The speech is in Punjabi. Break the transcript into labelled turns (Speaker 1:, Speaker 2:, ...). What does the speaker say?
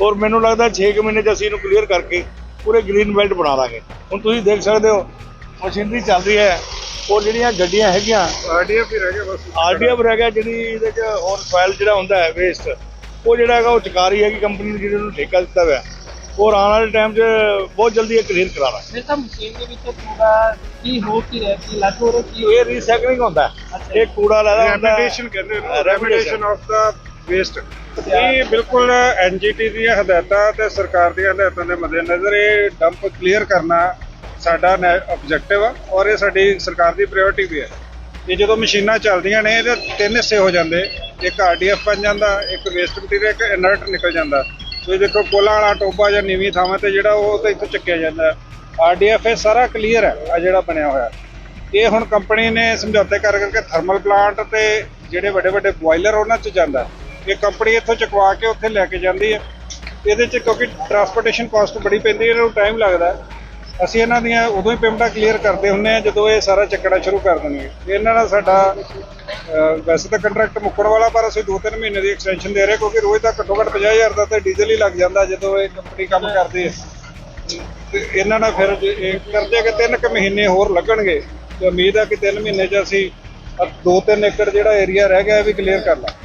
Speaker 1: ਔਰ ਮੈਨੂੰ ਲੱਗਦਾ 6 ਮਹੀਨੇ ਚ ਅਸੀਂ ਇਹਨੂੰ ਕਲੀਅਰ ਕਰਕੇ ਪੂਰੇ ਗ੍ਰੀਨ ਬੈਲਟ ਬਣਾ ਦਾਂਗੇ ਹੁਣ ਤੁਸੀਂ ਦੇਖ ਸਕਦੇ ਹੋ ਮਸ਼ੀਨਰੀ ਚੱਲ ਰਹੀ ਹੈ ਔਰ ਜਿਹੜੀਆਂ ਗੱਡੀਆਂ ਹੈਗੀਆਂ
Speaker 2: ਆਰਡੀਐਫ ਹੀ ਰਹਿ ਗਿਆ ਬਸ
Speaker 1: ਆਰਡੀਐਫ ਰਹਿ ਗਿਆ ਜਿਹੜੀ ਇਹਦੇ ਚ ਹੋਰ ਸੋਇਲ ਜਿਹੜਾ ਹੁੰਦਾ ਹੈ ਵੇਸਟ ਉਹ ਜਿਹੜਾ ਹੈਗਾ ਉਹ ਚੁਕਾ ਰਹੀ ਹੈਗੀ ਕੰਪਨੀ ਨੇ ਜਿਹਨੂੰ ਠੇਕਾ ਦਿੱਤਾ ਹੋਇਆ ਔਰ ਆਉਣ ਵਾਲੇ ਟਾਈਮ 'ਚ ਬਹੁਤ ਜਲਦੀ ਇਹ ਕਲੀਅਰ ਕਰਾ ਦਾਂਗੇ
Speaker 3: ਫਿਰ ਤਾਂ ਮਸ਼ੀਨ ਦੇ ਵਿੱਚ ਕੂੜਾ ਕੀ ਹੋ ਕੀ ਰਿਹਾ ਕੀ ਲੱਗ ਹੋ ਰਿਹਾ ਕੀ
Speaker 1: ਇਹ ਰੀਸਾਈਕਲਿੰਗ ਹੁੰਦਾ ਹੈ। ਇਹ ਕੂੜਾ ਲੈਦਾ ਹੁੰਦਾ ਹੈ।
Speaker 2: ਰੈਮਿਡੇਸ਼ਨ ਕਹਿੰਦੇ ਨੇ। ਰੈਮਿਡੇਸ਼ਨ ਆਫ ਦਾ ਵੇਸਟ ਇਹ ਬਿਲਕੁਲ ਐਨਜੀਟੀ ਦੀਆਂ ਹਦਾਇਤਾਂ ਤੇ ਸਰਕਾਰ ਦੀਆਂ ਹਦਾਇਤਾਂ ਦੇ ਮੱਦੇਨਜ਼ਰ ਇਹ ਡੰਪ ਕਲੀਅਰ ਕਰਨਾ ਸਾਡਾ ਆਬਜੈਕਟਿਵ ਆ ਔਰ ਇਹ ਸਾਡੀ ਸਰਕਾਰ ਦੀ ਪ੍ਰਾਇੋਰਟੀ ਵੀ ਹੈ। ਇਹ ਜਦੋਂ ਮਸ਼ੀਨਾਂ ਚੱਲਦੀਆਂ ਨੇ, ਇਹਦੇ ਤਿੰਨ ਹਿੱਸੇ ਹੋ ਜਾਂਦੇ। ਇੱਕ ਆਰਡੀਐਫ ਬਣ ਜਾਂਦਾ, ਇੱਕ ਵੇਸਟ ਮਟੀਰੀਅਲ ਇੱਕ ਇਨਰਟ ਨਿਕਲ ਜਾਂਦਾ। ਤੁਸੀਂ ਦੇਖੋ, ਕੋਲਾ ਵਾਲਾ ਟੋਬਾ ਜਾਂ ਨੀਵੀਂ ਥਾਵਾਂ ਤੇ ਜਿਹੜਾ ਉਹ ਤਾਂ ਇੱਥੋਂ ਚੱਕਿਆ ਜਾਂਦਾ। ਆਰਡੀਐਫ ਇਹ ਸਾਰਾ ਕਲੀਅਰ ਹੈ, ਆ ਜਿਹੜਾ ਬਣਿਆ ਹੋਇਆ। ਇਹ ਹੁਣ ਕੰਪਨੀ ਨੇ ਸਮਝੌਤੇ ਕਰ ਕਰਕੇ ਥਰਮਲ ਪਲਾਂਟ ਤੇ ਜਿਹੜੇ ਵੱਡੇ ਵੱਡੇ ਬੋਇਲਰ ਉਹਨਾਂ 'ਚ ਜਾਂਦਾ। ਇਹ ਕੰਪਨੀ ਇੱਥੋਂ ਚੁਕਵਾ ਕੇ ਉੱਥੇ ਲੈ ਕੇ ਜਾਂਦੀ ਹੈ। ਇਹਦੇ 'ਚ ਕਿਉਂਕਿ ਟਰਾਂਸਪੋਰਟੇਸ਼ਨ ਕਾਸਟ ਬੜੀ ਪੈਂਦੀ ਹੈ, ਇਹਨਾਂ ਨੂੰ ਟਾਈਮ ਲੱਗਦਾ ਅਸੀਂ ਇਹਨਾਂ ਦੀਆਂ ਉਦੋਂ ਹੀ ਪੇਮੈਂਟਾਂ ਕਲੀਅਰ ਕਰਦੇ ਹੁੰਨੇ ਆ ਜਦੋਂ ਇਹ ਸਾਰਾ ਚੱਕਣਾ ਸ਼ੁਰੂ ਕਰ ਦੇਣਗੇ। ਇਹਨਾਂ ਨਾਲ ਸਾਡਾ ਵੈਸੇ ਤਾਂ ਕੰਟਰੈਕਟ ਮੁੱਕਣ ਵਾਲਾ, ਪਰ ਅਸੀਂ 2-3 ਮਹੀਨੇ ਦੀ ਐਕਸਟੈਂਸ਼ਨ ਦੇ ਰਹੇ, ਕਿਉਂਕਿ ਰੋਜ਼ ਦਾ ਘੱਟੋ ਘੱਟ 50000 ਦਾ ਤਾਂ ਡੀਜ਼ਲ ਹੀ ਲੱਗ ਜਾਂਦਾ ਜਦੋਂ ਇਹ ਕੰਪਨੀ ਕੰਮ ਕਰਦੀ ਹੈ। ਤੇ ਇਹਨਾਂ ਨਾਲ ਫਿਰ ਇਹ ਕਰਦੇ ਕਿ ਤਿੰਨ ਕੁ ਮਹੀਨੇ ਹੋਰ ਲੱਗਣਗੇ, ਤੇ ਉਮੀਦ ਹੈ ਕਿ ਤਿੰਨ ਮਹੀਨੇ 'ਚ ਅਸੀਂ 2-3 ਏਕੜ ਜਿਹੜਾ ਏਰੀਆ ਰਹਿ ਗਿਆ, ਇਹ ਵੀ ਕਲੀਅਰ ਕਰ ਲਾਂ